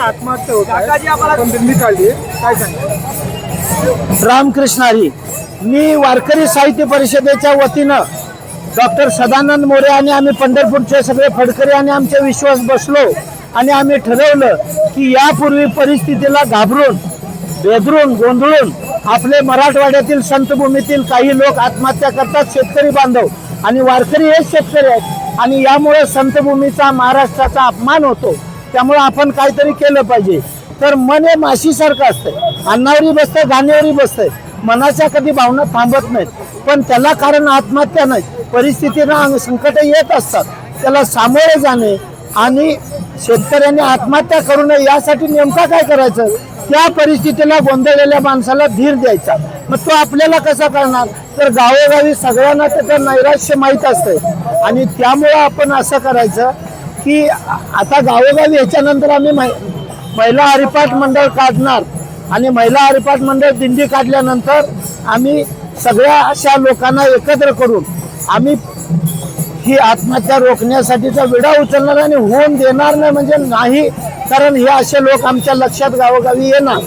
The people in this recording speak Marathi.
आत्महत्या होत आहे. आपण दिंडी काढली काय सांगा रामकृष्ण हरी मी वारकरी साहित्य परिषदेच्या वतीनं डॉक्टर सदानंद मोरे आणि आम्ही पंढरपूरचे सगळे फडकरी आणि आमचे विश्वास बसलो आणि आम्ही ठरवलं की यापूर्वी परिस्थितीला घाबरून बेदरून गोंधळून आपले मराठवाड्यातील संतभूमीतील काही लोक आत्महत्या करतात शेतकरी बांधव आणि वारकरी हेच शेतकरी आहेत. आणि यामुळे संतभूमीचा महाराष्ट्राचा अपमान होतो. त्यामुळे आपण काहीतरी केलं पाहिजे. तर मन हे माशीसारखं असतंय. अन्नावरी बसतंय गाण्यावरी बसतंय. मनाच्या कधी भावना थांबत नाहीत. पण त्याला कारण आत्महत्या नाही परिस्थितीनं संकट येत असतात. त्याला सामोरे जाणे आणि शेतकऱ्यांनी आत्महत्या करू नये यासाठी नेमका काय करायचं? त्या परिस्थितीला गोंधळलेल्या माणसाला धीर द्यायचा. मग तो आपल्याला कसा करणार? तर गावोगावी सगळ्यांना त्याचं नैराश्य माहीत असतंय. आणि त्यामुळं आपण असं करायचं की आता गावोगावी याच्यानंतर आम्ही मै- महिला हरिपाठ मंडळ काढणार आणि महिला हरिपाठ मंडळ दिंडी काढल्यानंतर आम्ही सगळ्या अशा लोकांना एकत्र करून आम्ही ही आत्महत्या रोखण्यासाठीचा विडा उचलणार आणि होऊन देणार नाही म्हणजे नाही कारण हे असे लोक आमच्या लक्षात गावोगावी येणार.